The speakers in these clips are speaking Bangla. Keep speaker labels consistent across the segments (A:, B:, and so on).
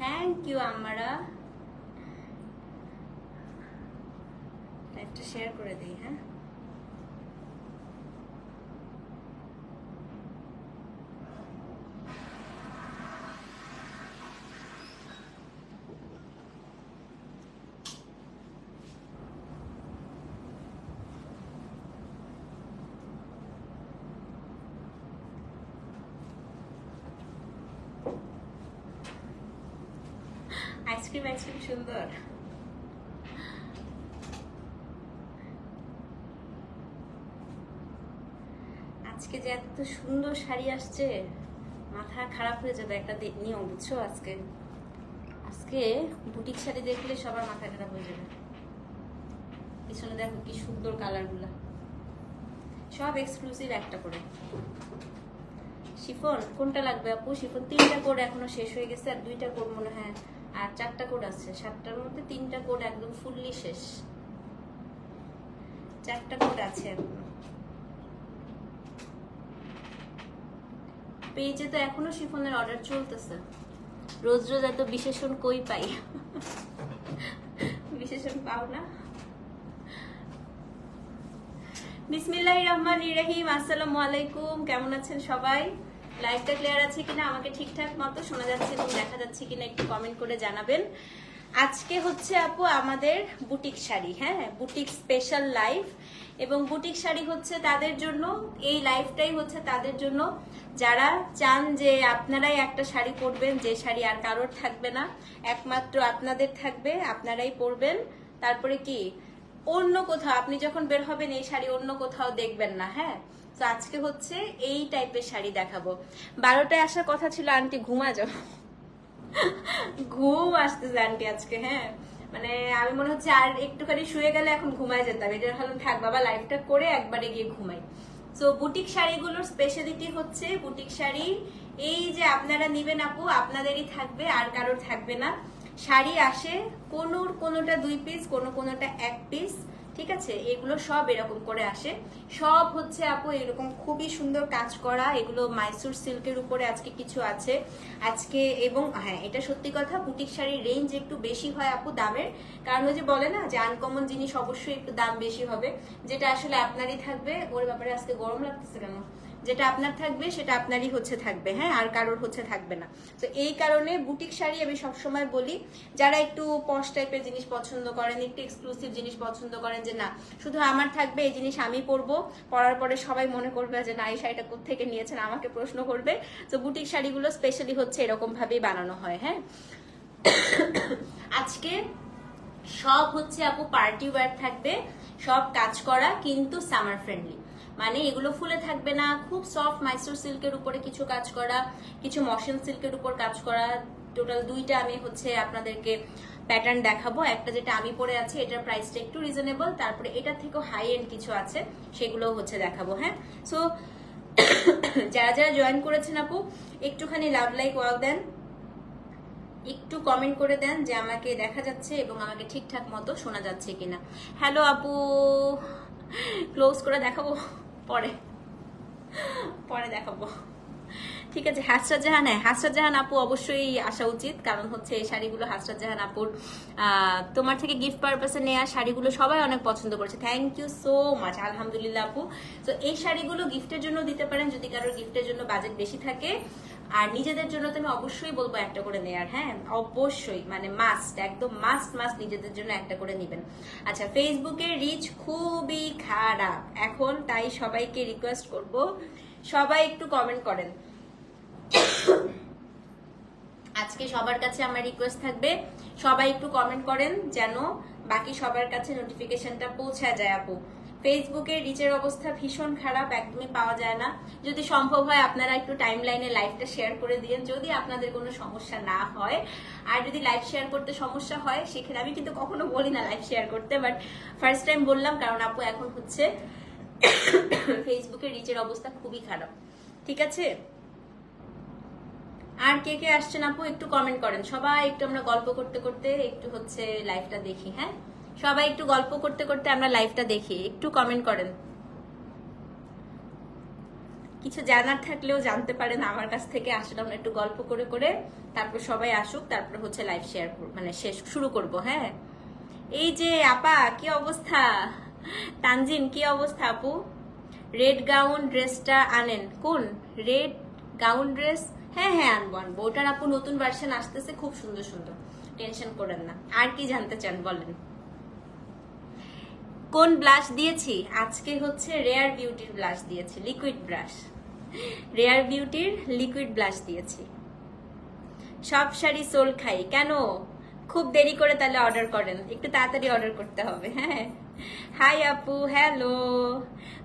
A: থ্যাংক ইউ আমরা একটা শেয়ার করে দিই হ্যাঁ আইসক্রিম আইসক্রিম সুন্দর আজকে যে এত সুন্দর শাড়ি আসছে, মাথা খারাপ হয়ে যাবে একটা নিয়ম, বুঝছ আজকে? আজকে বুটিক শাড়ি দেখলে সবার মাথা খারাপ হয়ে যাবে। পিছনে দেখো কি সুন্দর কালারগুলা সব এক্সক্লুসিভ একটা করে। শিফন, কোনটা লাগবে আপু? শিফন, তিনটা কোড এখনও শেষ হয়ে গেছে, আর দুইটা কোড মনে হয় আর চারটা কোড আছে। সাতটার মধ্যে তিনটা কোড একদম ফুললি শেষ। চারটা কোড আছে এখনও। পেজে তো এখনও শিফনের অর্ডার চলতেছে। রোজ রোজ এত বিশেষণ কই পাই? বিশেষণ পাও না। বিসমিল্লাহ রহমান রহিম। আসসালামু আলাইকুম। কেমন আছেন সবাই? লাইভটা ক্লিয়ার আছে কিনা আমাকে ঠিকঠাক মতো শোনা যাচ্ছে এবং দেখা যাচ্ছে কিনা একটু কমেন্ট করে জানাবেন। আজকে হচ্ছে আপু আমাদের বুটিক শাড়ি হ্যাঁ? বুটিক স্পেশাল লাইভ এবং বুটিক শাড়ি হচ্ছে তাদের জন্য, এই লাইফটাই হচ্ছে তাদের জন্য। যারা চান যে আপনারাই একটা শাড়ি পরবেন, যে শাড়ি আর কারোর থাকবে না, একমাত্র আপনাদের থাকবে, আপনারাই পরবেন। তারপরে কি? অন্য কোথাও, আপনি যখন বের হবেন, এই শাড়ি অন্য কোথাও দেখবেন না হ্যাঁ? তো আজকে হচ্ছে এই টাইপের শাড়ি দেখাবো। বারোটায় আসার কথা ছিল, আন্টি ঘুমা যাও ঘুম আসতেছে আন্টি আজকে হ্যাঁ? মানে আমি মনে হচ্ছে আর একটুখানি শুয়ে গেলে এখন ঘুমায় যেতাম এটা ভাবলাম, থাক বাবা লাইফটা করে একবারে গিয়ে ঘুমাই। তো বুটিক শাড়িগুলোর স্পেশালিটি হচ্ছে বুটিক শাড়ি। এই যে আপনারা নিবেন আপু, আপনাদেরই থাকবে, আর কারোর থাকবে না। শাড়ি আসে কোনোর কোনোটা দুই পিস কোনো কোনোটা এক পিস ঠিক আছে? এগুলো সব এরকম করে আসে। সব হচ্ছে আপু এরকম খুবই সুন্দর কাজ করা। এগুলো মাইসুর সিল্কের উপরে আজকে কিছু আছে। আজকে এবং হ্যাঁ এটা সত্যি কথা, বুটিক শাড়ির রেঞ্জ একটু বেশি হয় আপু দামের। কারণ ওই যে বলে না যে আনকমন জিনিস অবশ্যই একটু দাম বেশি হবে। যেটা আসলে আপনারই থাকবে। ওর ব্যাপারে আজকে গরম লাগতেছে কেন? যেটা আপনার থাকবে, সেটা আপনারই হচ্ছে থাকবে হ্যাঁ? আর কারোর হচ্ছে থাকবে না। তো এই কারণে বুটিক শাড়ি আমি সবসময় বলি, যারা একটু পশ টাইপের জিনিস পছন্দ করেন, একটু এক্সক্লুসিভ জিনিস পছন্দ করেন যে, না, শুধু আমার থাকবে, এই জিনিস আমি পরবো। পরার পরে সবাই মনে করবে যে, না, এই শাড়িটা কোথেকে নিয়েছেন? আমাকে প্রশ্ন করবে। তো বুটিক শাড়িগুলো স্পেশালি হচ্ছে এরকম ভাবেই বানানো হয় হ্যাঁ? আজকে সব হচ্ছে আপু পার্টি ওয়্যার থাকবে, সব কাজ করা, কিন্তু সামার ফ্রেন্ডলি মানে এগুলো ফুলে থাকবে না। খুব সফট মাইসোর সিল্কের উপরে কিছু কাজ করা, কিছু মশন সিল্কের উপর কাজ করা। টোটাল দুইটা আমি হচ্ছে আপনাদেরকে প্যাটার্ন দেখাবো। একটা যেটা আমি পরে আছি, এটার প্রাইসটা একটু রিজনেবল তারপরে এটার থেকেও হাই এন্ড কিছু আছে সেগুলো হচ্ছে দেখাবো হ্যাঁ? সো যারা যারা জয়েন করেছেন আপু, একটুখানি লাভ লাইক ওয়াক দেন। একটু কমেন্ট করে দেন যে আমাকে দেখা যাচ্ছে এবং আমাকে ঠিকঠাক মতো শোনা যাচ্ছে কিনা। হ্যালো আপু ক্লোজ করে দেখাবো। পরে। পরে দেখাবো। ঠিক আছে, হাসরাত জাহান হ্যাঁ হাসরাত জাহান আপু অবশ্যই আসা উচিত। কারণ হচ্ছে এই শাড়িগুলো হাসরাত জাহান আপুর তোমার থেকে গিফট পারপাসে নেওয়া শাড়িগুলো সবাই অনেক পছন্দ করছে। থ্যাংক ইউ সো মাচ আলহামদুলিল্লাহ আপু। তো এই শাড়িগুলো গিফটের জন্য দিতে পারেন। যদি কারোর গিফটের জন্য বাজেট বেশি থাকে আর নিজেদের জন্য তো আমি অবশ্যই বলব একটা করে নেয়ার হ্যাঁ? অবশ্যই মানে মাস্ট একদম মাস্ট মাস্ট নিজেদের জন্য একটা করে নেবেন। আচ্ছা ফেসবুকে রিচ খুবই খারাপ। এখন তাই সবাইকে রিকোয়েস্ট করব, সবাই একটু কমেন্ট করেন। আজকে সবার কাছে আমার রিকোয়েস্ট থাকবে, সবাই একটু কমেন্ট করেন যেন বাকি সবার কাছে নোটিফিকেশনটা পৌঁছা যায় আপু। ফেসবুকে রিচের অবস্থা ভীষণ খারাপ, একদমই পাওয়া যায় না। যদি সম্ভব হয়, আপনারা একটু টাইম লাইনে লাইভটা শেয়ার করে দিন যদি আপনাদের কোনো সমস্যা না হয়, আর যদি লাইভ শেয়ার করতে সমস্যা হয় সেক্ষেত্রে আমি কিন্তু কখনো বলি না লাইভ শেয়ার করতে বাট ফার্স্ট টাইম বললাম, কারণ আপু এখন হচ্ছে ফেসবুকে রিচের অবস্থা খুবই খারাপ। ঠিক আছে? আর কে কে আসছেন আপু? একটু কমেন্ট করেন। সবাই একটু আমরা গল্প করতে করতে একটু হচ্ছে লাইভটা দেখি হ্যাঁ? সবাই একটু গল্প করতে করতে আমরা লাইভটা দেখি, একটু কমেন্ট করেন। কিছু জানার থাকলেও জানতে পারেন আমার কাছ থেকে, আসলে আমরা একটু গল্প করে করে তারপর সবাই আসুক, তারপর হচ্ছে লাইভ শেয়ার মানে শেষ, শুরু করব হ্যাঁ? এই যে আপা, কি অবস্থা? তানজিন, কি অবস্থা আপু? রেড গাউন ড্রেসটা আনেন। কোন? রেড গাউন ড্রেস হ্যাঁ হ্যাঁ আনব আনব। ওটার আপু নতুন ভার্সন আসতেছে, খুব সুন্দর সুন্দর। টেনশন করেন না। আর কি জানতে চান বলেন? কোন ব্লাশ দিয়েছি? আজকে হচ্ছে রেয়ার বিউটির ব্লাশ দিয়েছি, লিকুইড ব্রাশ। রেয়ার বিউটির লিকুইড ব্লাশ দিয়েছি। সব শাড়ি সোল খাই। কেন? খুব দেরি করে তাহলে অর্ডার করেন। একটু তাড়াতাড়ি অর্ডার করতে হবে হ্যাঁ? হাই আপু, হ্যালো।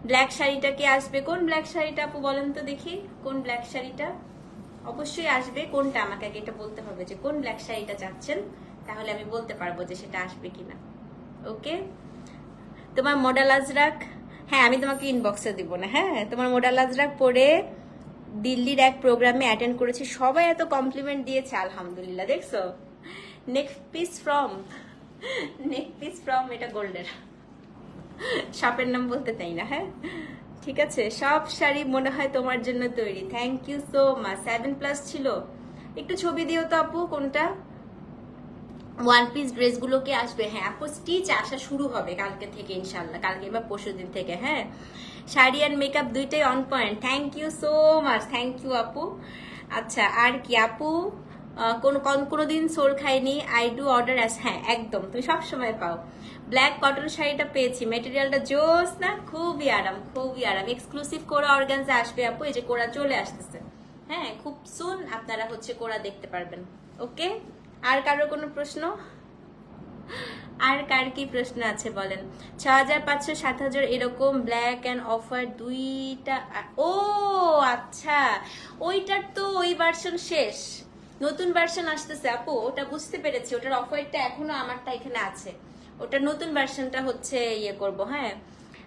A: ব্ল্যাক শাড়িটা কি আসবে? কোন ব্ল্যাক শাড়িটা আপু বলেন তো দেখি। কোন ব্ল্যাক শাড়িটা? অবশ্যই আসবে। কোনটা? আমাকে আগে এটা বলতে হবে যে কোন ব্ল্যাক শাড়িটা চাচ্ছেন, তাহলে আমি বলতে পারব যে সেটা আসবে কিনা। ওকে? তোমার মডেল আজরাক? হ্যাঁ আমি তোমাকে ইনবক্সে দিব না হ্যাঁ? তোমার মডেল আজরাক পরে দিল্লির এক প্রোগ্রামে অ্যাটেন্ড করেছি। সবাই এত কমপ্লিমেন্ট দিয়েছে, আলহামদুলিল্লাহ, দেখছ? Next piece from neck piece from এটা গোল্ডের শপের নাম বলতে চাই না হ্যাঁ? ঠিক আছে, সব শাড়ি মনে হয় তোমার জন্য তৈরি। Thank you so much seven plus ছিল। একটু ছবি দিও তো আপু, কোনটা? ওয়ান পিস ড্রেসগুলো কি আসবে। হ্যাঁ আপু স্টিচ আসা শুরু হবে কালকে থেকে ইনশাল্লাহ কালকে বা পরশু দিন থেকে হ্যাঁ? শাড়ি আর মেকআপ দুইটাই on point thank you so much thank you আপু। আচ্ছা আর কি, আপু? কোন, কোন- কোনোদিন সোল খাইনি। আই ডু অর্ডার অ্যাস হ্যাঁ একদম। তুমি সব সময় পাও। ব্ল্যাক কটন শাড়িটা পেয়েছি। মেটেরিয়ালটা জোস না, খুবই আরাম খুবই আরাম। এক্সক্লুসিভ কোরা অর্গানজা আসবে, আপু। এই যে কোরা চলে আসতেছে। হ্যাঁ খুব সুন আপনারা হচ্ছে কোরা দেখতে পারবেন। ওকে আর কারও কোনো প্রশ্ন? আর কার কি প্রশ্ন আছে বলেন? ছ হাজার পাঁচশো সাত হাজার এরকম ব্ল্যাক অ্যান্ড অফার দুইটা, ও আচ্ছা। ওইটার তো ওই ভার্সন শেষ। নতুন ভার্সন আসতেছে। আপু, ওটা বুঝতে পেরেছি। ওটার অফারটা এখনও আমারটা এখানে আছে। ওটার নতুন ভার্সনটা হচ্ছে ইয়ে করব হ্যাঁ?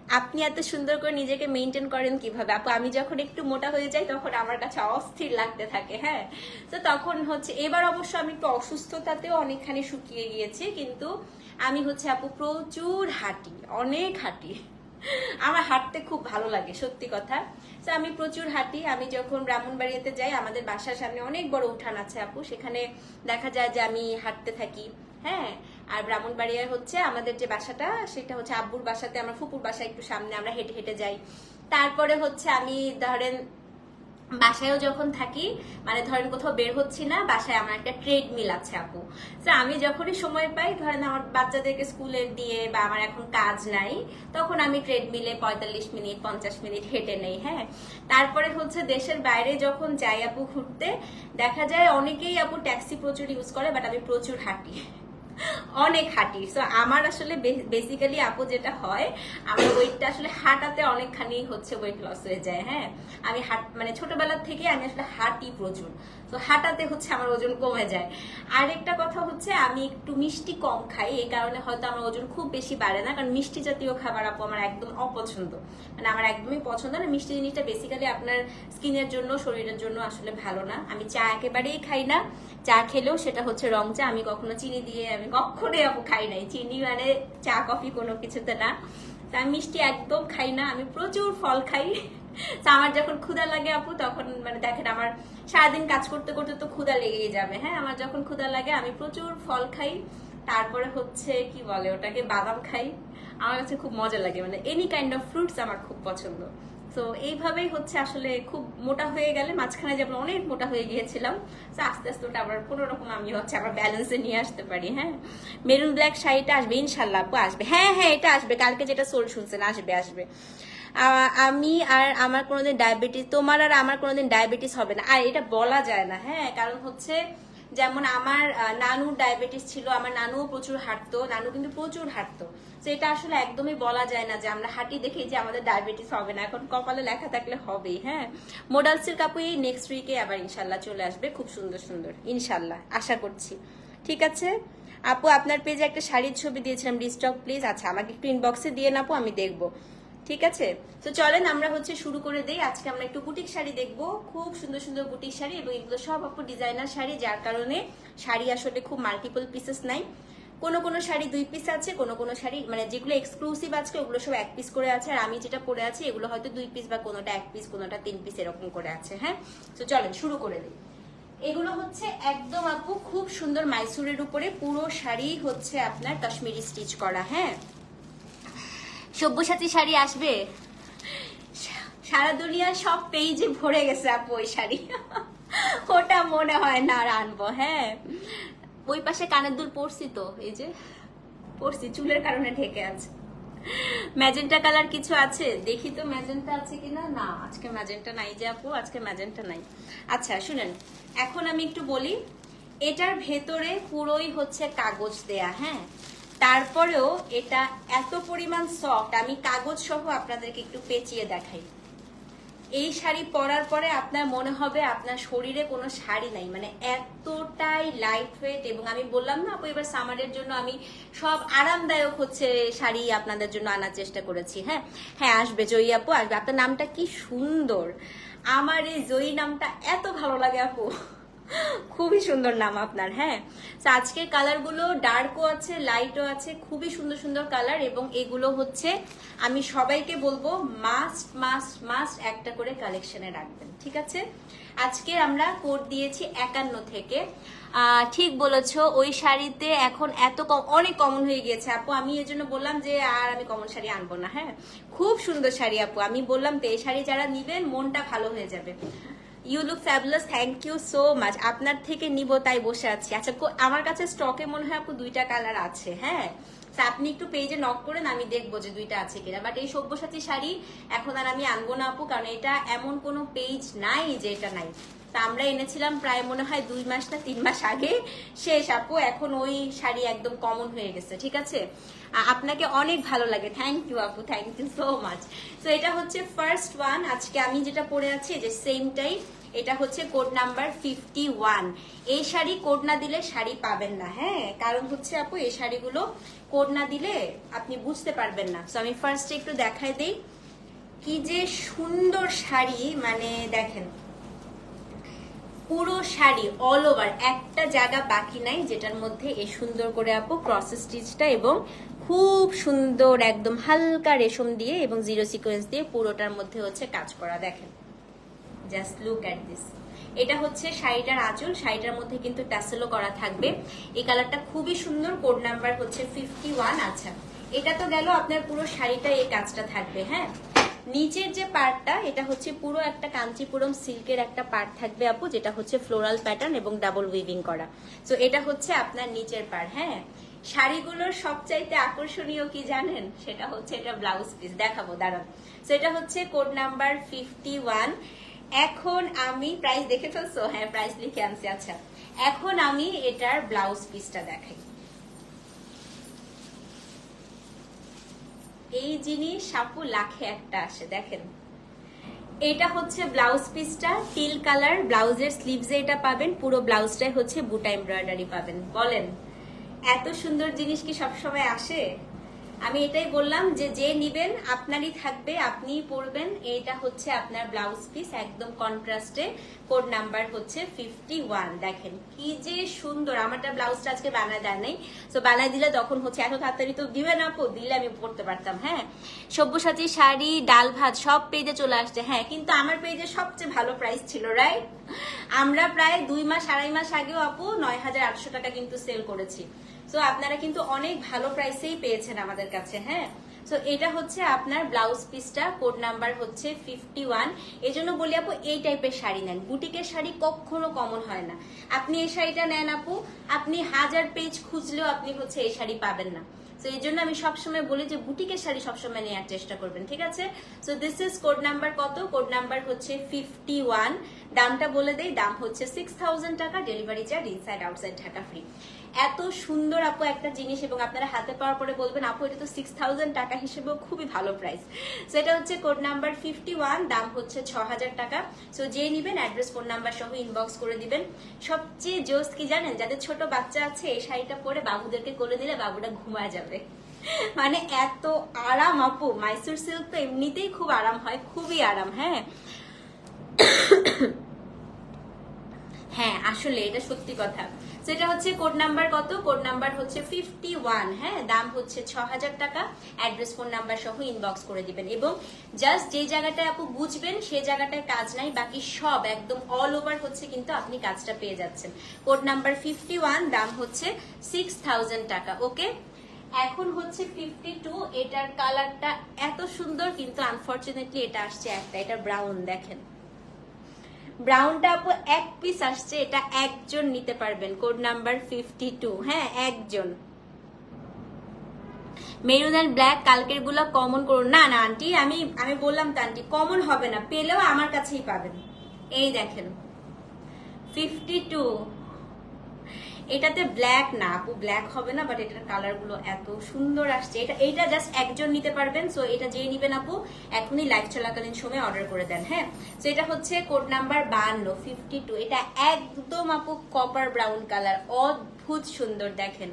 A: আপনি এত সুন্দর করে নিজেকে মেনটেন করেন কীভাবে? আপু, আমি যখন একটু মোটা হয়ে যাই, তখন আমার কাছে অস্থির লাগতে থাকে হ্যাঁ? তো তখন হচ্ছে, এবার অবশ্য আমি একটু অসুস্থতাতেও অনেকখানি শুকিয়ে গিয়েছি, কিন্তু আমি হচ্ছে আপু, প্রচুর হাঁটি, অনেক হাঁটি। আমার হাঁটতে খুব ভালো লাগে, সত্যি কথা। তো আমি প্রচুর হাঁটি, আমি যখন ব্রাহ্মণবাড়িয়াতে যাই, আমাদের বাসার সামনে অনেক বড় উঠান আছে আপু, সেখানে দেখা যায় যে আমি হাঁটতে থাকি। হ্যাঁ আর ব্রাহ্মণবাড়িয়ায় হচ্ছে আমাদের যে বাসাটা, সেটা হচ্ছে আব্বুর বাসাতে, আমার ফুপুর বাসা একটু সামনে, আমরা হেঁটে হেঁটে যাই। তারপরে হচ্ছে আমি ধরেন বাসায়ও যখন থাকি মানে ধরেন কোথাও বের হচ্ছি না, বাসায় আমার একটা ট্রেড মিল আছে আপু। তো আমি যখনই সময় পাই, ধরেন আমার বাচ্চাদেরকে স্কুলে দিয়ে বা আমার এখন কাজ নাই, তখন আমি ট্রেড মিলে পঁয়তাল্লিশ মিনিট, পঞ্চাশ মিনিট হেঁটে নেই হ্যাঁ। তারপরে হচ্ছে দেশের বাইরে যখন যাই আপু ঘুরতে, দেখা যায় অনেকেই আপু ট্যাক্সি প্রচুর ইউজ করে বাট আমি প্রচুর হাঁটি। অনেক হাঁটি। সো আমার আসলে বেসিক্যালি আপু যেটা হয়, আমার ওয়েটটা আসলে হাঁটাতে অনেকখানি হচ্ছে ওয়েট লস হয়ে যায় হ্যাঁ? আমি হাট মানে ছোটবেলা থেকে আমি আসলে হাঁটি প্রচুর। তো হাঁটাতে হচ্ছে আমার ওজন কমে যায়। আরেকটা কথা হচ্ছে, আমি একটু মিষ্টি কম খাই, এই কারণে হয়তো আমার ওজন খুব বেশি বাড়ে না, কারণ মিষ্টি জাতীয় খাবার আপু আমার একদম অপছন্দ। মানে আমার একদমই পছন্দ না, মিষ্টি জিনিসটা বেসিক্যালি আপনার স্কিনের জন্য, শরীরের জন্য আসলে ভালো না। আমি চা একেবারেই খাই না। চা খেলেও সেটা হচ্ছে রং চা। আমি কখনো চিনি দিয়ে আমি কখনোই আপু খাই নাই। চিনি মানে চা, কফি কোনো কিছুতে না। তা মিষ্টি একদম খাই না। আমি প্রচুর ফল খাই। আমার যখন ক্ষুধা লাগে আপু, তখন মানে দেখেন আমার সারাদিন কাজ করতে করতে তো ক্ষুধা লেগেই যাবে। হ্যাঁ আমার যখন ক্ষুধা লাগে, আমি প্রচুর ফল খাই। তারপরে হচ্ছে কি বলে, ওটাকে বাদাম খাই। আমার কাছে খুব মজা লাগে। মানে এনি কাইন্ড অফ ফ্রুটস আমার খুব পছন্দ। তো এইভাবেই হচ্ছে আসলে খুব মোটা হয়ে গেলে মাঝখানে যেমন অনেক মোটা হয়ে গিয়েছিলাম, তো আস্তে আস্তে ওটা আবার কোনো রকম আমি হচ্ছে আবার ব্যালেন্সে নিয়ে আসতে পারি হ্যাঁ? মেরুন ব্ল্যাক শাড়িটা আসবে ইনশাল্লাহ আপু আসবে। হ্যাঁ হ্যাঁ এটা আসবে, কালকে যেটা সোল শুনছেন আসবে আসবে। আমি আর আমার কোনোদিন ডায়াবেটিস তোমার আর আমার কোনোদিন ডায়াবেটিস হবে না। আর এটা বলা যায় না হ্যাঁ? কারণ হচ্ছে যেমন আমার নানুর ডায়াবেটিস ছিল, আমার নানুও প্রচুর হাঁটতো, নানু কিন্তু প্রচুর হাঁটতো। তো এটা আসলে একদমই বলা যায় না যে আমরা হাঁটি দেখেই যে আমাদের ডায়াবেটিস হবে না। এখন কপালে লেখা থাকলে হবেই হ্যাঁ? মোডাল সিল্ক আপু, এই নেক্সট উইকে আবার ইনশাল্লাহ চলে আসবে। খুব সুন্দর সুন্দর, ইনশাল্লাহ, আশা করছি। ঠিক আছে? আপু, আপনার পেজে একটা শাড়ির ছবি দিয়েছিলাম রিস্টক প্লিজ আচ্ছা আমাকে একটু ইনবক্সে দিয়ে না আপু, আমি দেখব। ঠিক আছে? তো চলেন, আমরা হচ্ছে শুরু করে দেই। আজকে আমরা একটু বুটিক শাড়ি দেখব। খুব সুন্দর সুন্দর বুটিক শাড়ি এবং এগুলো সব আপু ডিজাইনার শাড়ি, যার কারণে শাড়ি আসলে খুব মাল্টিপল পিসেস নাই। কোনো কোনো শাড়ি দুই পিস আছে, কোনো কোনো শাড়ি মানে যেগুলো এক্সক্লুসিভ আছে, ওগুলো সব এক পিস করে আছে। আর আমি যেটা পরে আছি, এগুলো হয়তো দুই পিস বা কোনোটা এক পিস কোনোটা তিন পিস এরকম করে আছে হ্যাঁ? তো চলেন, শুরু করে দিই। এগুলো হচ্ছে একদম আপু খুব সুন্দর মাইসুরের উপরে, পুরো শাড়ি হচ্ছে আপনার কাশ্মীরি স্টিচ করা হ্যাঁ? সব্যসাচী শাড়ি আসবে? সারা দুনিয়া সব পেজে ভরে গেছে আপু ওই শাড়ি। ওটা মনে হয় না আর আনব হ্যাঁ? ওই পাশে কানের দুল পড়ছি তো, এই যে পড়ছি চুলের কারণে ঢেকে আছে। ম্যাজেন্টা কালার কিছু আছে? দেখি তো ম্যাজেন্টা আছে কিনা? না, আজকে ম্যাজেন্টা নাই যে আপু, আজকে ম্যাজেন্টা নাই। আচ্ছা শুনেন, এখন আমি একটু বলি, এটার ভেতরে পুরোই হচ্ছে কাগজ দেয়া হ্যাঁ? তারপরেও এটা এত পরিমাণ সফট আমি কাগজ সহ আপনাদেরকে একটু পেঁচিয়ে দেখাই। এই শাড়ি পরার পরে আপনার মনে হবে আপনার শরীরে কোনো শাড়ি নাই। মানে এতটাই লাইট ওয়েট এবং আমি বললাম না, আপু, এবার সামারের জন্য আমি সব আরামদায়ক হচ্ছে শাড়ি আপনাদের জন্য আনার চেষ্টা করেছি। হ্যাঁ হ্যাঁ আসবে জয়ী আপু, আসবে। আপনার নামটা কি সুন্দর। আমার এই জয়ী নামটা এত ভালো লাগে আপু। খুবই সুন্দর নাম আপনার হ্যাঁ? আজকের কালারগুলো ডার্কও আছে লাইটও আছে, খুবই সুন্দর সুন্দর কালার এবং এগুলো হচ্ছে, আমি সবাইকে বলব মাস্ট মাস্ট মাস্ট একটা করে কালেকশনে রাখবেন, ঠিক আছে? আজকে আমরা কোড দিয়েছি একান্ন থেকে। ঠিক বলেছ, ওই শাড়িতে এখন এত কম, অনেক কমন হয়ে গিয়েছে, আপু। আমি এই জন্য বললাম যে আর আমি কমন শাড়ি আনব না হ্যাঁ? খুব সুন্দর শাড়ি, আপু। আমি বললাম, তো এই শাড়ি যারা নিবেন, মনটা ভালো হয়ে যাবে। You look fabulous thank you so much আপনার থেকে নিব, তাই বসে আছি। আচ্ছা আমার কাছে স্টকে মনে হয় আপু দুইটা কালার আছে হ্যাঁ? আপনি একটু পেজে নক করেন, আমি দেখব যে দুইটা আছে কিনা। বাট এই সব্যসাচী শাড়ি এখন আর আমি আনব না আপু, কারণ এটা এমন কোনো পেজ নাই যে এটা নাই। তা আমরা এনেছিলাম প্রায় মনে হয় দুই মাস না তিন মাস আগে। শেষ আপু, এখন ওই শাড়ি একদম কমন হয়ে গেছে, ঠিক আছে? আপনাকে অনেক ভালো লাগে। থ্যাংক ইউ আপু থ্যাংক ইউ সো মাচ তো এটা হচ্ছে ফার্স্ট ওয়ান আজকে আমি যেটা পরে আছি, যে সেমটাই এটা হচ্ছে কোড নাম্বার ফিফটি ওয়ান এই শাড়ি কোড না দিলে শাড়ি পাবেন না হ্যাঁ? কারণ হচ্ছে আপু এই শাড়িগুলো কোড না দিলে আপনি বুঝতে পারবেন না। তো আমি ফার্স্টে একটু দেখাই দিই। কি যে সুন্দর শাড়ি মানে দেখেন পুরো শাড়ি অল ওভার একটা জায়গা বাকি নাই যেটার মধ্যে এই সুন্দর করে আপু ক্রস স্টিচটা এবং খুব সুন্দর একদম হালকা রেশম দিয়ে এবং জিরো সিকোয়েন্স দিয়ে পুরোটার মধ্যে হচ্ছে কাজ করা, দেখেন। জাস্ট লুক অ্যাট দিস এটা হচ্ছে শাড়িটার আঁচল, শাড়িটার মধ্যে কিন্তু ট্যাসেলও করা থাকবে। এই কালারটা খুবই সুন্দর কোড নাম্বার হচ্ছে ফিফটি ওয়ান আচ্ছা। এটা তো গেল আপনার পুরো শাড়িটা এই কাজটা থাকবে হ্যাঁ? নিচের যে পার্টটা এটা হচ্ছে পুরো একটা কাঞ্চিপুরম সিল্কের একটা পার্ট থাকবে আপু, যেটা হচ্ছে ফ্লোরাল প্যাটার্ন এবং ডাবল উইভিং করা। তো এটা হচ্ছে আপনার নিচের পার্ট হ্যাঁ? শাড়িগুলোর সবচাইতে আকর্ষণীয় কি জানেন? সেটা হচ্ছে এটা ব্লাউজ পিস দেখাবো, দাঁড়ান। তো এটা হচ্ছে কোড নাম্বার ফিফটি ওয়ান এখন আমি প্রাইস দেখে ফেলছো হ্যাঁ প্রাইস লিখে আনছি আচ্ছা। এখন আমি এটার ব্লাউজ পিসটা দেখাই। এই জিনিস সাপু লাখে একটা আসে, দেখেন। এটা হচ্ছে ব্লাউজ পিসটা টিল কালার, ব্লাউজের স্লিভসে এটা পাবেন, পুরো ব্লাউজটাই হচ্ছে বুটা এমব্রয়ডারি পাবেন। বলেন, এত সুন্দর জিনিস কি সবসময় আসে? আমি এটাই বললাম যে যে নিবেন, আপনারই থাকবে, আপনিই পরবেন। এটা হচ্ছে আপনার ব্লাউজ পিস একদম কন্ট্রাস্টে কোড নাম্বার হচ্ছে ফিফটি ওয়ান দেখেন, কি যে সুন্দর। আমারটা ব্লাউজটা আজকে বানায় দেয় নাই। তো বানায় দিলে তখন হচ্ছে এত তাড়াতাড়ি তো দিবে না পো দিলে আমি পড়তে পারতাম হ্যাঁ? সব্যসাচী শাড়ি, ডাল ভাত সব পেজে চলে আসছে হ্যাঁ? কিন্তু আমার পেজে সবচেয়ে ভালো প্রাইস ছিল রাইট আমরা প্রায় দুই মাস, আড়াই মাস আগেও আপু নয় হাজার আটশো টাকা কিন্তু সেল করেছি। তো আপনারা কিন্তু অনেক ভালো প্রাইসেই পেয়েছেন আমাদের কাছে হ্যাঁ? তো এটা হচ্ছে আপনার ব্লাউজ পিসটা কোড নাম্বার হচ্ছে ফিফটি ওয়ান এই জন্য বলি আপু, এই টাইপের শাড়ি নেন। বুটিকের শাড়ি কখনো কমন হয় না। আপনি এই শাড়িটা নেন আপু, আপনি হাজার পেজ খুঁজলেও আপনি হচ্ছে এই শাড়ি পাবেন না। তো এই জন্য আমি সবসময় বলি যে বুটিকের শাড়ি সবসময় নেওয়ার চেষ্টা করবেন, ঠিক আছে? So this is code number কত? কোড নাম্বার হচ্ছে ফিফটি ওয়ান দামটা বলে দেই, দাম হচ্ছে সিক্স থাউজেন্ড টাকা delivery charge inside outside Dhaka free এত সুন্দর আপু একটা জিনিস এবং আপনারা হাতে পাওয়ার পরে বলবেন, আপু, এটা তো সিক্স থাউজেন্ড টাকা হিসেবেও খুবই ভালো প্রাইস সো এটা হচ্ছে কোড নাম্বার ফিফটি ওয়ান দাম হচ্ছে ছ হাজার টাকা। সো যে নিবেন অ্যাড্রেস ফোন নাম্বার সহ ইনবক্স করে দিবেন। সবচেয়ে জোস কি জানেন? যাদের ছোট বাচ্চা আছে, এই শাড়িটা পরে বাবুদেরকে কোলে দিলে বাবুটা ঘুমায় যাবে। মানে এত আরাম আপু। মাইসুর সিল্ক তো এমনিতেই খুব আরাম হয়, খুবই আরাম হ্যাঁ? হ্যাঁ আসলে এটা সত্যি কথা। সেটা হচ্ছে কোড নাম্বার কত? কোড নাম্বার হচ্ছে ফিফটি ওয়ান হ্যাঁ? দাম হচ্ছে ছ হাজার টাকা। অ্যাড্রেস ফোন নাম্বার সহ ইনবক্স করে দিবেন। এবং জাস্ট যে জায়গাটায় আপু বুঝবেন সেই জায়গাটায় কাজ নাই, বাকি সব একদম অল ওভার হচ্ছে কিন্তু আপনি কাজটা পেয়ে যাচ্ছেন। কোড নাম্বার ফিফটি ওয়ান দাম হচ্ছে সিক্স থাউজেন্ড টাকা ওকে এখন হচ্ছে ফিফটি টু এটার কালারটা এত সুন্দর, কিন্তু আনফর্চুনেটলি এটা আসছে একটা, এটা ব্রাউন দেখেন। ব্রাউনটা আপু এক পিস আসছে, এটা একজন নিতে পারবেন। কোড নাম্বার ফিফটি টু হ্যাঁ একজন। মেরুন অ্যান্ড ব্ল্যাক কালকেরগুলো কমন করুন। না না আন্টি আমি আমি বললাম তো আন্টি কমন হবে না, পেলেও আমার কাছেই পাবেন। এই দেখেন। ফিফটি টু এটাতে ব্ল্যাক না, আপু ব্ল্যাক হবে না বাট এটার কালারগুলো এত সুন্দর আসছে। এটা, এইটা জাস্ট একজন নিতে পারবেন সো এটা যে নিবেন আপু, এখনই লাইভ চলাকালীন সময় অর্ডার করে দেন হ্যাঁ? তো এটা হচ্ছে কোড নাম্বার বান্ন ফিফটি টু এটা একদম আপু কপার ব্রাউন কালার অদ্ভুত সুন্দর, দেখেন।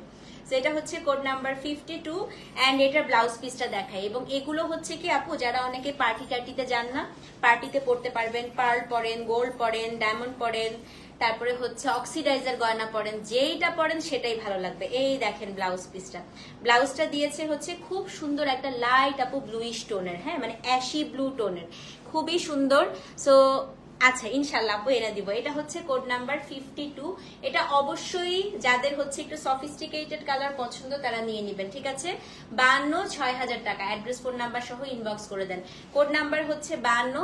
A: এটা হচ্ছে code number fifty two and এটার ব্লাউজ পিসটা দেখায় এবং এগুলো হচ্ছে কি আপু, যারা অনেকে পার্টি টার্টিতে যান না পার্টিতে পড়তে পারবেন পার্ল পরেন গোল্ড পরেন ডায়মন্ড পরেন তারপরে হচ্ছে অক্সিডাইজার গয়না পরেন, যেইটা পরেন সেটাই ভালো লাগবে। এই দেখেন ব্লাউজ পিসটা ব্লাউজটা দিয়েছে হচ্ছে খুব সুন্দর একটা লাইট আপু ব্লুইশ টোনের হ্যাঁ? মানে অ্যাশি ব্লু টোনের খুবই সুন্দর। সো আচ্ছা ইনশাল্লাহ আপু, এনে দিব। এটা হচ্ছে কোড নাম্বার ফিফটি টু এটা অবশ্যই যাদের হচ্ছে একটু সফিস্টিকেটেড কালার পছন্দ, তারা নিয়ে নেবেন, ঠিক আছে? বান্ন ছয় হাজার টাকা। অ্যাড্রেস ফোন নাম্বার সহ ইনবক্স করে দেন। কোড নাম্বার হচ্ছে বান্ন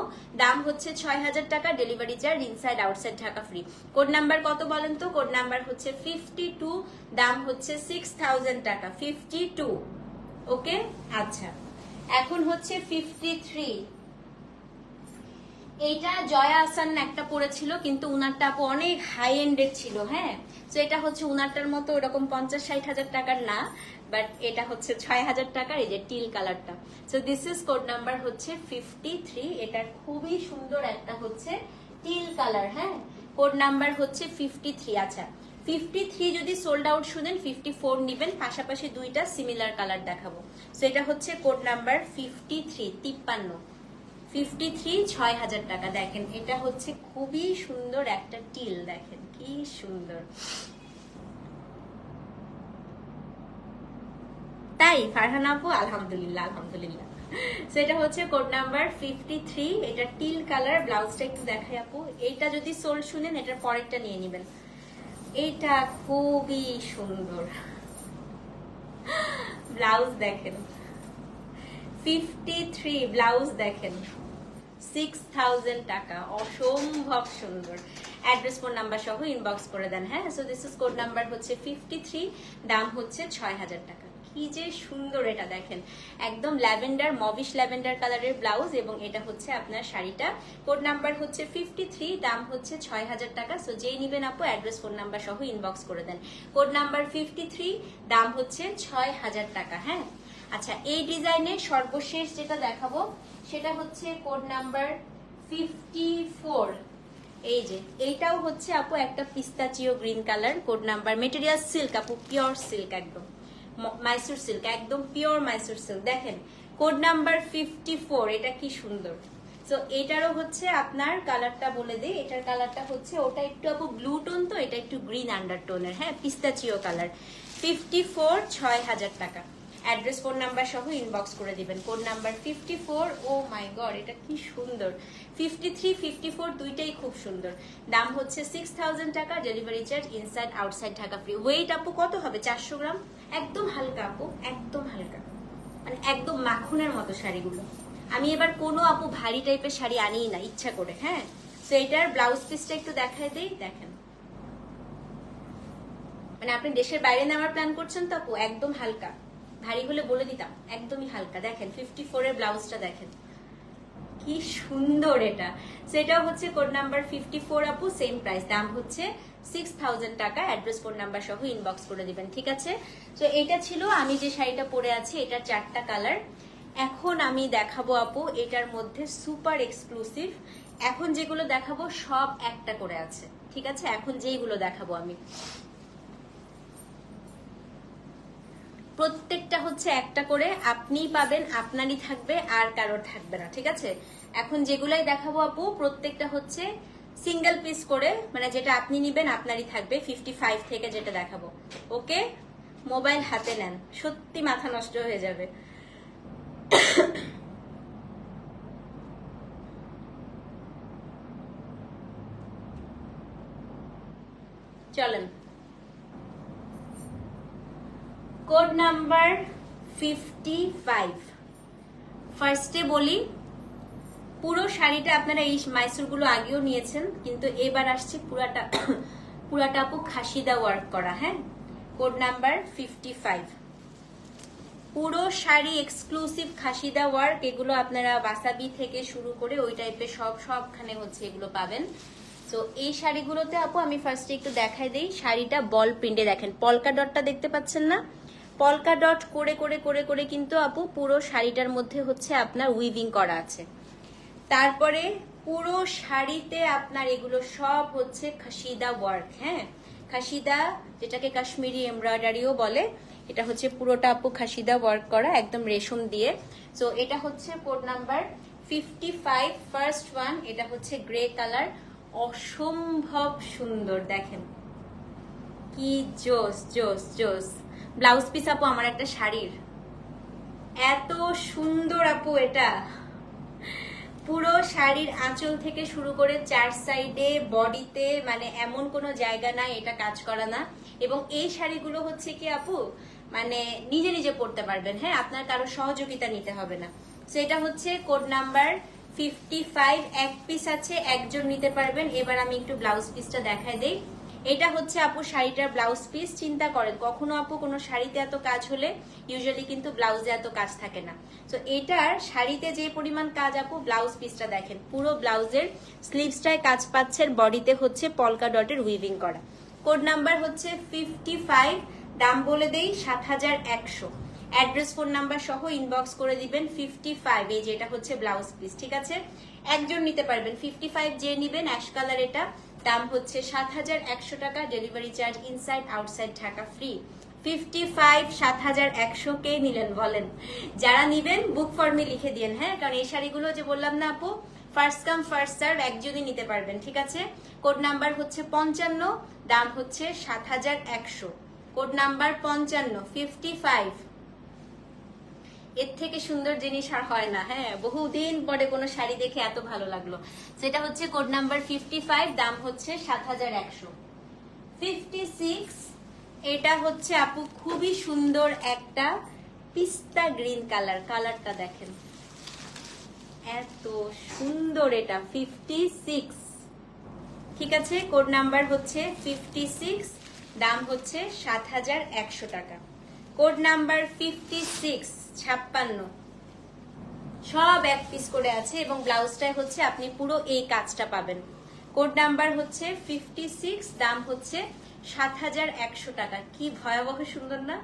A: দাম হচ্ছে ছয় হাজার টাকা। Delivery charge inside outside Dhaka free code number কত বলেন তো? কোড নাম্বার হচ্ছে ফিফটি টু দাম হচ্ছে সিক্স থাউজেন্ড টাকা। Fifty two okay? আচ্ছা। এখন হচ্ছে ফিফটি থ্রি এইটা জয়া আসান একটা পড়েছিল, কিন্তু উনারটা আপু অনেক হাই এন্ডের ছিল হ্যাঁ? তো এটা হচ্ছে উনারটার মতো ওরকম পঞ্চাশ ষাট হাজার টাকার না বাট এটা হচ্ছে ছয় হাজার টাকার, এই যে টিল কালারটা so this is code number হচ্ছে ফিফটি থ্রি এটা খুবই সুন্দর একটা হচ্ছে টিল কালার হ্যাঁ? কোড নাম্বার হচ্ছে ফিফটি থ্রি আচ্ছা। ফিফটি থ্রি যদি সোল্ড আউট শুনেন ফিফটি ফোর নিবেন, পাশাপাশি দুইটা সিমিলার কালার দেখাবো। সো এটা হচ্ছে কোড নাম্বার ফিফটি থ্রি তিপ্পান্ন। ফিফটি থ্রি ছয় হাজার টাকা। দেখেন, এটা হচ্ছে খুবই সুন্দর একটা টিল, দেখেন, কি সুন্দর। তাই, ফারহান আপু, আলহামদুলিল্লাহ আলহামদুলিল্লাহ। সেটা হচ্ছে কোড নাম্বার ফিফটি থ্রি এটা টিল কালার ব্লাউজটা একটু দেখাই আপু। এইটা যদি সোল শুনেন, এটার পরেরটা নিয়ে নেবেন। এটা খুবই সুন্দর। ব্লাউজ দেখেন। ফিফটি থ্রি ব্লাউজ দেখেন। সিক্স থাউজেন্ড টাকা। অসম্ভব সুন্দর। অ্যাড্রেস ফোন নাম্বার সহ ইনবক্স করে দেন হ্যাঁ? So this is code number হচ্ছে ফিফটি থ্রি দাম হচ্ছে ছয় হাজার টাকা। কি যে সুন্দর এটা দেখেন। একদম ল্যাভেন্ডার, মবিশ ল্যাভেন্ডার কালারের ব্লাউজ এবং এটা হচ্ছে আপনার শাড়িটা। কোড নাম্বার হচ্ছে ফিফটি থ্রি দাম হচ্ছে ছয় হাজার টাকা। সো যেই নিবেন আপু অ্যাড্রেস ফোন নাম্বার সহ ইনবক্স করে দেন। কোড নাম্বার ফিফটি থ্রি দাম হচ্ছে ছয় হাজার টাকা হ্যাঁ? আচ্ছা এই ডিজাইনের সর্বশেষ যেটা দেখাবো, সেটা হচ্ছে কোড নাম্বার ফিফটি এই যে, এইটাও হচ্ছে আপু একটা pistachio green colour code number material silk আপু পিওর সিল্ক একদম। মাইসুর সিল্ক একদম পিওর মাইসুর সিল্ক দেখেন কোড নাম্বার ফিফটি এটা কি সুন্দর। তো এটারও হচ্ছে আপনার কালারটা বলে দিই, এটার কালারটা হচ্ছে, ওটা একটু আপু ব্লু টোন তো, এটা একটু গ্রিন আন্ডার টোনের হ্যাঁ পিস্তাচিও কালার ফিফটি ফোর ছয় হাজার টাকা। অ্যাড্রেস, ফোন নাম্বার সহ ইনবক্স করে দিবেন। Code number fifty four oh my God এটা কি সুন্দর। ফিফটি থ্রি ফিফটি ফোর দুইটাই খুব সুন্দর। দাম হচ্ছে সিক্স থাউজেন্ড টাকা delivery charge inside outside Dhaka free wait আপু, কত হবে? চারশো গ্রাম? একদম হালকা আপু, একদম হালকা। মানে একদম মাখনের মতো শাড়িগুলো। আমি এবার কোনো আপু ভারী টাইপের শাড়ি আনিই না, ইচ্ছা করে হ্যাঁ? তো এটার ব্লাউজ পিসটা একটু দেখাই দেই, দেখেন। মানে আপনি দেশের বাইরে নেওয়ার প্ল্যান করছেন তো আপু, একদম হালকা। ভারী হলে বলে দিতাম, একদমই হালকা। দেখেন ফিফটি ফোর এর ব্লাউজটা দেখেন। কি সুন্দর এটা। সেটা হচ্ছে কোড নাম্বার ফিফটি ফোর আপু সেম প্রাইস দাম হচ্ছে সিক্স থাউজেন্ড টাকা। অ্যাড্রেস ফোন নাম্বার সহ ইনবক্স করে দিবেন, ঠিক আছে? তো এটা ছিল, আমি যে শাড়িটা পরে আছি, এটা চারটা কালার এখন আমি দেখাবো, আপু, এটার মধ্যে সুপার এক্সক্লুসিভ এখন যেগুলো দেখাবো, সব একটা করে আছে। ঠিক আছে? এখন যেইগুলো দেখাবো আমি। প্রত্যেকটা হচ্ছে একটা করে আপনিই পাবেন, আপনারই থাকবে, আর কারোর থাকবে না, ঠিক আছে? এখন যেগুলাই দেখাবো আপু, প্রত্যেকটা হচ্ছে সিঙ্গেল পিস করে মানে যেটা আপনি নিবেন, আপনারই থাকবে ফিফটি ফাইভ থেকে যেটা দেখাবো। ওকে? মোবাইল হাতে নেন, সত্যি মাথা নষ্ট হয়ে যাবে। চলেন। কোড নাম্বার ফিফটি ফাইভ ফার্স্টে বলি, পুরো শাড়িটা আপনারা এই মাইসুরগুলো আগেও নিয়েছেন, কিন্তু এবার আসছে পুরাটা পুরাটা আপু খাসিদা ওয়ার্ক করা হ্যাঁ? কোড নাম্বার ফিফটি ফাইভ পুরো শাড়ি এক্সক্লুসিভ খাসিদা ওয়ার্ক এগুলো আপনারা বাসাবি থেকে শুরু করে ওই টাইপের সব, সবখানে হচ্ছে এগুলো পাবেন। তো এই শাড়িগুলোতে আপু আমি ফার্স্টে একটু দেখাই দিই, শাড়িটা বল প্রিন্টে দেখেন পলকা ডটটা দেখতে পাচ্ছেন না? পলকা ডট করে করে করে করে কিন্তু আপু পুরো শাড়িটার মধ্যে হচ্ছে আপনার উইভিং করা আছে। তারপরে পুরো শাড়িতে আপনার এগুলো সব হচ্ছে খাসিদা ওয়ার্ক হ্যাঁ? খাসিদা, যেটাকে কাশ্মীরি এমব্রয়ডারিও বলে, এটা হচ্ছে পুরোটা আপু খাসিদা ওয়ার্ক করা, একদম রেশম দিয়ে। তো এটা হচ্ছে code number fifty five first one এটা হচ্ছে গ্রে কালার অসম্ভব সুন্দর, দেখেন। কি জোস জোস জোস। ব্লাউজ পিস আপু, আমার একটা শাড়ির। এত সুন্দর আপু এটা। পুরো শাড়ির আঁচল থেকে শুরু করে চার সাইডে বডিতে মানে এমন কোনো জায়গা নাই, এটা কাজ করা না। এবং এই শাড়িগুলো হচ্ছে কি আপু মানে নিজে নিজে পড়তে পারবেন হ্যাঁ? আপনার কারও সহযোগিতা নিতে হবে না। তো এটা হচ্ছে কোড নাম্বার ফিফটি ফাইভ এক পিস আছে, একজন নিতে পারবেন। এবার আমি একটু ব্লাউজ পিসটা দেখাই দেই। এটা হচ্ছে আপু শাড়িটার ব্লাউজ পিস চিন্তা করেন, কখনো আপু কোনো শাড়িতে এত কাজ হলে ইউজুয়ালি কিন্তু ব্লাউজে এত কাজ থাকে না। তো এটার শাড়িতে যে পরিমাণ কাজ আপু ব্লাউজ পিসটা দেখেন, পুরো ব্লাউজের স্লিভসটায় কাজ পাচ্ছেন বডিতে হচ্ছে পলকা ডটের উইভিং করা। কোড নাম্বার হচ্ছে ফিফটি ফাইভ দাম বলে দেই সাত হাজার একশো। অ্যাড্রেস ফোন নাম্বার সহ ইনবক্স করে দিবেন ফিফটি ফাইভ এই যেটা হচ্ছে ব্লাউজ পিস ঠিক আছে? একজন নিতে পারবেন ফিফটি ফাইভ যে নিবেন অ্যাশ কালার এটা দাম হচ্ছে সাত হাজার একশো টাকা delivery charge inside outside Dhaka free fifty five সাত হাজার একশো কে নিলেন বলেন। যারা নিবেন বুক ফর্মে লিখে দিয়েন হ্যাঁ? কারণ এই শাড়িগুলো যে বললাম না আপু ফার্স্ট কাম ফার্স্ট সার্ভ একজনই নিতে পারবেন, ঠিক আছে? কোড নাম্বার হচ্ছে পঞ্চান্ন, দাম হচ্ছে সাত হাজার একশো। কোড নাম্বার পঞ্চান্ন ফিফটি ফাইভ এর থেকে সুন্দর জিনিস আর হয় না হ্যাঁ? বহুদিন পরে কোনো শাড়ি দেখে এত ভালো লাগল। সেটা হচ্ছে কোড নাম্বার ফিফটি ফাইভ দাম হচ্ছে সাত হাজার একশো। ফিফটি সিক্স এটা হচ্ছে আপু খুবই সুন্দর একটা পিস্তা গ্রিন কালার কালারটা দেখেন। এত সুন্দর এটা ফিফটি সিক্স ঠিক আছে? কোড নাম্বার হচ্ছে ফিফটি সিক্স দাম হচ্ছে সাত হাজার একশো টাকা। কোড নাম্বার ফিফটি সিক্স ছাপ্পান্ন। সব এক পিস করে আছে এবং ব্লাউজটায় হচ্ছে আপনি পুরো এই কাজটা পাবেন। কোড নাম্বার হচ্ছে ফিফটি সিক্স দাম হচ্ছে সাত হাজার একশো টাকা। কি ভয়াবহ সুন্দর না?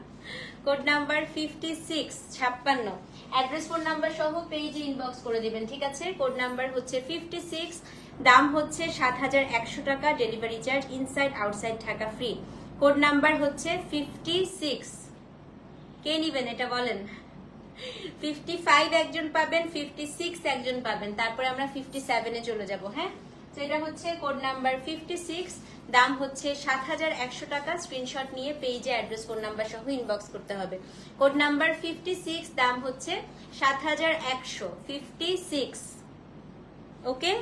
A: কোড নাম্বার ফিফটি সিক্স ছাপ্পান্ন। অ্যাড্রেস ফোন নাম্বার সহ পেজে ইনবক্স করে দিবেন, ঠিক আছে? কোড নাম্বার হচ্ছে ফিফটি সিক্স দাম হচ্ছে সাত হাজার একশো টাকা delivery charge inside outside Dhaka free code number হচ্ছে ফিফটি সিক্স কে নিবেন এটা বলেন? ফিফটি ফাইভ একজন পাবেন ফিফটি সিক্স একজন পাবেন। তারপরে আমরা ফিফটি সেভেনে চলে যাব হ্যাঁ? তো এটা হচ্ছে কোড নাম্বার ফিফটি সিক্স দাম হচ্ছে সাত হাজার একশো টাকা। স্ক্রিনশট নিয়ে পেজে অ্যাড্রেস কোড নাম্বার সহ ইনবক্স করতে হবে। কোড নাম্বার ফিফটি সিক্স দাম হচ্ছে সাত হাজার একশো ফিফটি সিক্স ওকে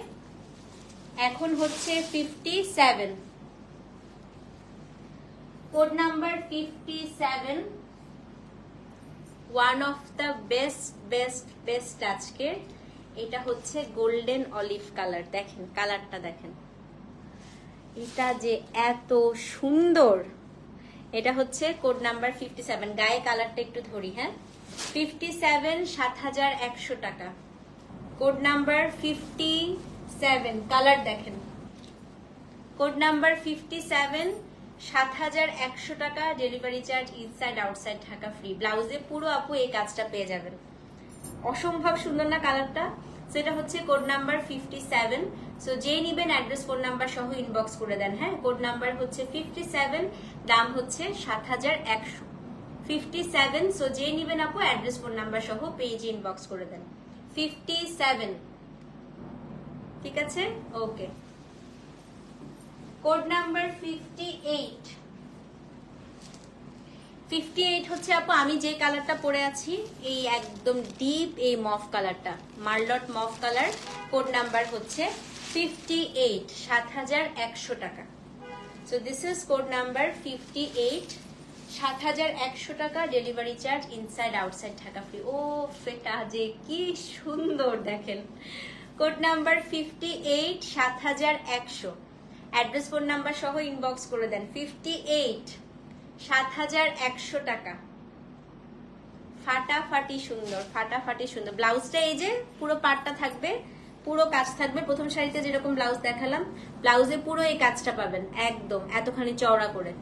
A: এখন হচ্ছে fifty seven code number fifty seven one of the best best best আজকে এটা হচ্ছে গোল্ডেন অলিভ কালার দেখেন কালারটা দেখেন। এটা যে এত সুন্দর। এটা হচ্ছে কোড নাম্বার ফিফটি সেভেন গায়ে কালারটা একটু ধরি হ্যাঁ? ফিফটি সেভেন সাত হাজার একশো টাকা। Code number fifty seven colour দেখেন। কোড নাম্বার ফিফটি সেভেন সাত হাজার একশো টাকা delivery charge inside outside Dhaka free ব্লাউজে পুরো আপু এই কাজটা পেয়ে যাবেন। অসম্ভব সুন্দর না কালারটা? সেটা হচ্ছে code number fifty seven so যেই নিবেন অ্যাড্রেস কোড নাম্বার সহ ইনবক্স করে দেন হ্যাঁ? কোড নাম্বার হচ্ছে ফিফটি সেভেন দাম হচ্ছে সাত হাজার একশো। ফিফটি সেভেন সো যেই নিবেন আপু অ্যাড্রেস ফোন নাম্বার সহ পেজে ইনবক্স করে দেন। ফিফটি সেভেন ঠিক আছে? Okay code number fifty eight fifty eight হচ্ছে আপু, আমি যে কালারটা পরে আছি, এই একদম ডিপ এই মফ কালারটা, merlot mauve colour, code number হচ্ছে ফিফটি এইট সাত হাজার একশো টাকা। So this is code number fifty eight সাত হাজার একশো টাকা delivery charge inside outside Dhaka free ও ফেটা যে কি সুন্দর দেখেন। কোড নাম্বার ফিফটি এইট সাত হাজার একশো। অ্যাড্রেস ফোন নাম্বার সহ ইনবক্স করে দেন। ফিফটি এইট সাত হাজার একশো টাকা। ফাটাফাটি সুন্দর ফাটাফাটি সুন্দর। ব্লাউজটা এই যে পুরো পাটটা থাকবে, পুরো কাজ থাকবে। প্রথম শাড়িতে যেরকম ব্লাউজ দেখালাম, ব্লাউজে পুরো এই কাজটা পাবেন, একদম, এতখানি চওড়া করে।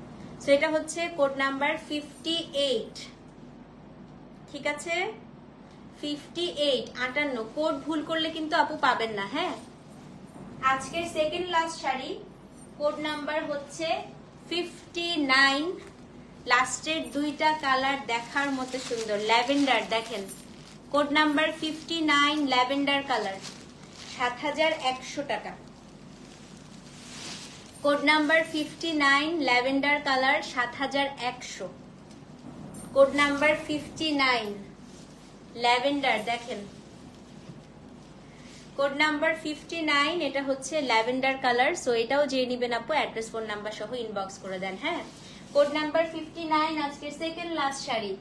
A: সো এটা হচ্ছে কোড নাম্বার ফিফটি এইট ঠিক আছে? ফিফটি এইট আটান্ন। কোড ভুল করলে কিন্তু আপু পাবেন না হ্যাঁ? আজকের second last sari code number হচ্ছে ফিফটি নাইন লাস্টের দুইটা কালার দেখার মতো সুন্দর। ল্যাভেন্ডার, দেখেন। Code number fifty nine lavender colour. সাত হাজার একশো টাকা। Code number fifty nine lavender colour, সাত হাজার একশো। Code number fifty nine lavender, দেখেন। কোড নাম্বার ফিফটি নাইন এটা হচ্ছে ল্যাভেন্ডার কালার সো এটাও যে নিবেন আপু, অ্যাড্রেস, ফোন নাম্বার সহ ইনবক্স করে দেন হ্যাঁ? কোড নাম্বার ফিফটি নাইন আজকের সেকেন্ড লাস্ট শাড়ি।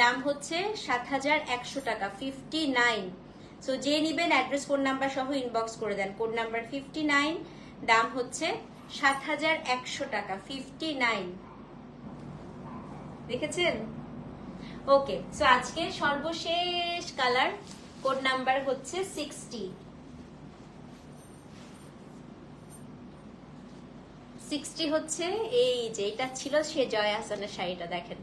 A: দাম হচ্ছে সাত হাজার একশো টাকা ফিফটি নাইন সো যে নিবেন, অ্যাড্রেস, ফোন নাম্বার সহ ইনবক্স করে দেন। কোড নাম্বার ফিফটি নাইন দাম হচ্ছে সাত হাজার একশো টাকা ফিফটি নাইন দেখেছেন? ওকে সো আজকে সর্বশেষ কালার কোড নাম্বার হচ্ছে সিক্সটি সিক্সটি হচ্ছে, এই যে এটা ছিল সে জয় হাসানের শাড়িটা, দেখেন।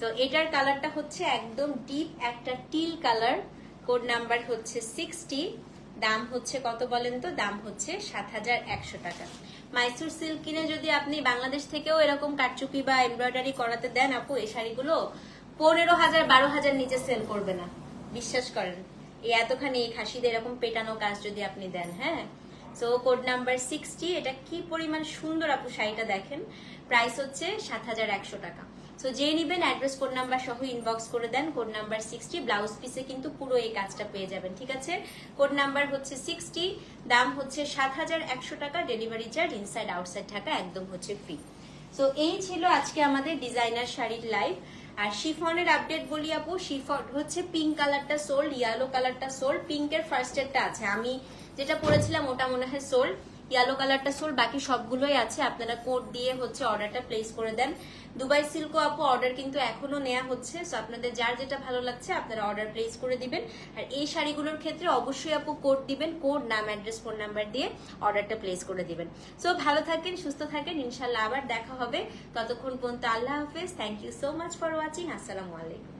A: তো এটার কালারটা হচ্ছে একদম ডিপ একটা টিল কালার কোড নাম্বার হচ্ছে সিক্সটি দাম হচ্ছে কত বলেন তো? দাম হচ্ছে সাত হাজার একশো টাকা। মাইসুর সিল্ক কিনে যদি আপনি বাংলাদেশ থেকেও এরকম কারচুপি বা এমব্রয়ডারি করাতে দেন আপু, এই শাড়িগুলো পনেরো হাজার, বারো হাজার নিচে সেল করবে না। বিশ্বাস করেন, এই এতখানি খাসিদের এরকম পেটানো কাজ যদি আপনি দেন হ্যাঁ? সো কোড নাম্বার সিক্সটি এটা কি পরিমাণ সুন্দর আপু শাড়িটা দেখেন? প্রাইস হচ্ছে সাত হাজার একশো টাকা। সো যে নিবেন অ্যাড্রেস কোড নাম্বার সহ ইনবক্স করে দেন। কোড নাম্বার সিক্সটি ব্লাউজ পিসে কিন্তু পুরো এই কাজটা পেয়ে যাবেন, ঠিক আছে? কোড নাম্বার হচ্ছে সিক্সটি দাম হচ্ছে সাত হাজার একশো টাকা ডেলিভারি চার্জ ইনসাইড আউটসাইড টাকা একদম হচ্ছে ফ্রি সো এই ছিল আজকে আমাদের ডিজাইনার শাড়ির লাইভ আর শিফনের আপডেট বলি আপু, শিফন হচ্ছে পিঙ্ক কালারটা সোল্ড ইয়েলো কালারটা সোল্ড পিঙ্কের ফার্স্ট এরটা আছে। আমি যেটা পরেছিলাম ওটা মনে হয় সোল। ইয়েলো কালারটা সোল, বাকি সবগুলোই আছে। আপনারা কোড দিয়ে হচ্ছে অর্ডারটা প্লেস করে দেন। দুবাই সিল্কো আপু অর্ডার কিন্তু এখনও নেওয়া হচ্ছে। সো আপনাদের যার যেটা ভালো লাগছে, আপনারা অর্ডার প্লেস করে দিবেন। আর এই শাড়িগুলোর ক্ষেত্রে অবশ্যই আপু কোড দিবেন কোড নাম অ্যাড্রেস ফোন নাম্বার দিয়ে অর্ডারটা প্লেস করে দিবেন। সো ভালো থাকেন, সুস্থ থাকেন। ইনশাল্লাহ আবার দেখা হবে। ততক্ষণ পর্যন্ত আল্লাহ হাফেজ। Thank you so much for watching আসসালামু আলাইকুম।